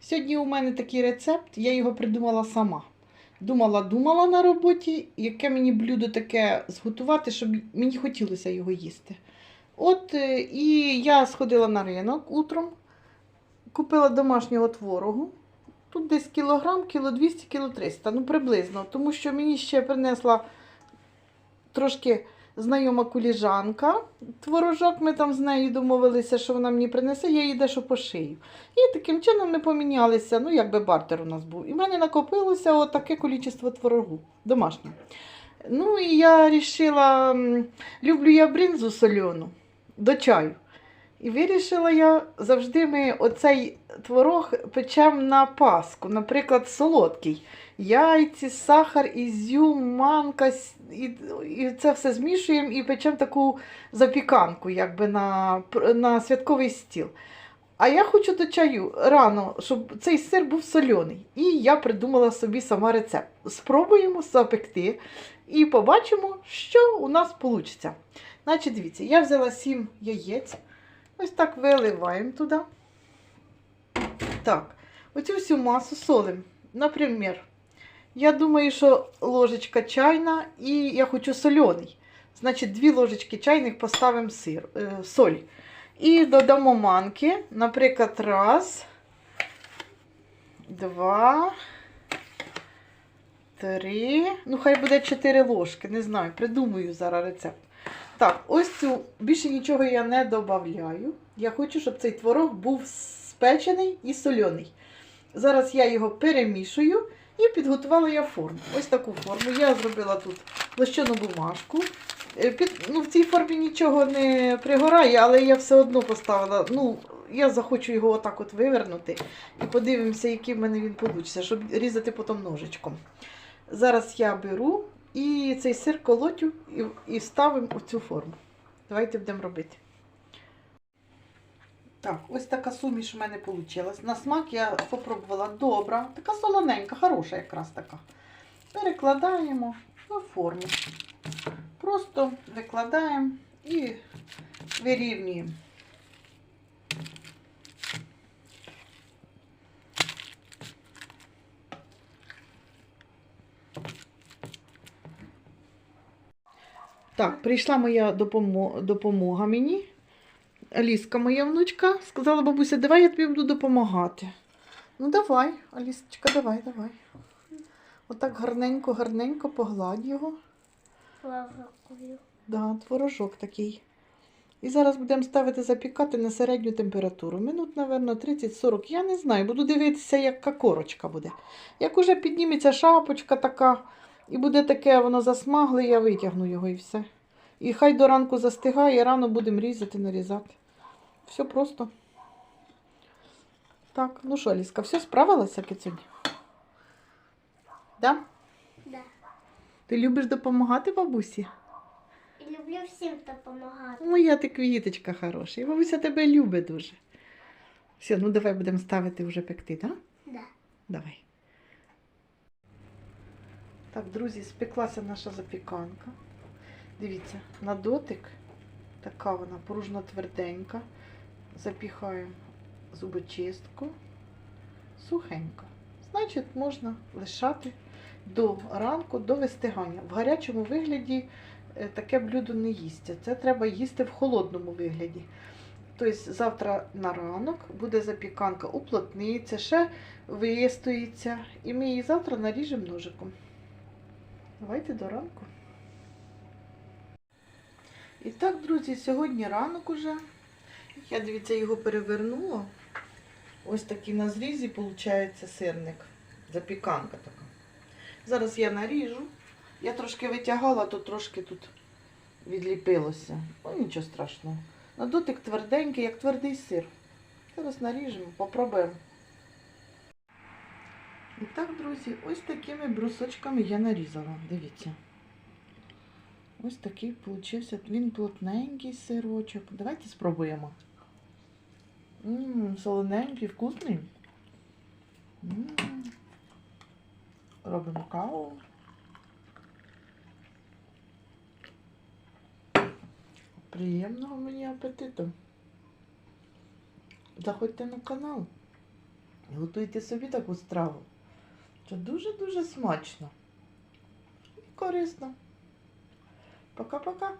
Сьогодні у мене такий рецепт, я його придумала сама. Думала, думала на роботі, яке мені блюдо таке зготувати, щоб мені хотілося його їсти. От е, і я сходила на ринок утром, купила домашнього творогу. Тут десь кілограм, кіло 200, кіло 300, ну приблизно, тому що мені ще принесла трошки знайома куліжанка. Творожок ми там з нею домовилися, що вона мені принесе, я їй дещо пошию. І таким чином ми помінялися, ну якби бартер у нас був. І в мене накопилося отаке кількість творогу домашнього. Ну і я вирішила, люблю я бринзу сольону до чаю. І вирішила я завжди ми оцей творог печемо на паску, наприклад, солодкий. Яйці, сахар, ізюм, манка, і, і це все змішуємо і печемо таку запіканку, якби на, на святковий стіл. А я хочу до чаю рано, щоб цей сир був соляний. І я придумала собі сама рецепт. Спробуємо запекти і побачимо, що у нас вийде. Значить, дивіться, я взяла 7 яєць. Ось так виливаємо туди. Так, оцю всю масу солим. Наприклад, я думаю, що ложечка чайна і я хочу соляний. Значить, дві ложечки чайних поставимо сир, е, соль. І додамо манки. Наприклад, раз, два, три. Ну, хай буде чотири ложки. Не знаю, придумаю зараз рецепт. Так, ось цю більше нічого я не додаю. Я хочу, щоб цей творог був спечений і соляний. Зараз я його перемішую і підготувала я форму. Ось таку форму. Я зробила тут лощену бумажку. Е, Під, ну, в цій формі нічого не пригорає, але я все одно поставила. Ну, я захочу його отак от вивернути і подивимося, який в мене він вийде, щоб різати потім ножичком. Зараз я беру і цей сир колотю і, і ставимо у цю форму. Давайте будемо робити. Так, ось така суміш у мене вийшла. На смак я спробувала добра, така солоненька, хороша якраз така. Перекладаємо на форму. Просто викладаємо і вирівнюємо. Так, прийшла моя допомо- допомога мені. Аліска, моя внучка, сказала бабуся, давай я тобі буду допомагати. Ну, давай, Алісочка, давай, давай. Отак гарненько, гарненько погладь його. Да, творожок такий. І зараз будемо ставити запікати на середню температуру. Минут, напевно, 30-40. Я не знаю, буду дивитися, яка корочка буде. Як уже підніметься шапочка така, і буде таке, воно засмагле, я витягну його і все. І хай до ранку застигає, рано будемо різати, нарізати. Все просто. Так, ну що, Ліска, все справилася кицюнь? Да? Да. Ти любиш допомагати бабусі? Люблю всім допомагати. Моя ти квіточка хороша. І бабуся тебе любить дуже. Все, ну давай будемо ставити вже пекти, так? Да? Да. Давай. Так, друзі, спеклася наша запіканка. Дивіться, на дотик така вона пружно тверденька. Запіхаємо зубочистку. Сухенька. Значить, можна лишати до ранку, до вистигання. В гарячому вигляді е, таке блюдо не їсться. Це треба їсти в холодному вигляді. Тобто завтра на ранок буде запіканка, уплотниться, ще вистоїться. І ми її завтра наріжемо ножиком. Давайте до ранку. І так, друзі, сьогодні ранок уже. Я дивіться, його перевернула. Ось такий на зрізі виходить сирник. Запіканка така. Зараз я наріжу. Я трошки витягала, то трошки тут відліпилося. Ну, нічого страшного. На дотик тверденький, як твердий сир. Зараз наріжемо, попробуємо. І так, друзі, ось такими брусочками я нарізала. Дивіться. Ось такий получився. Він плотненький сирочок. Давайте спробуємо. Ммм, солоненький, вкусний. М. Робимо каву. Приємного мені апетиту. Заходьте на канал. Готуйте собі таку страву. Це дуже-дуже смачно. І корисно. Пока-пока.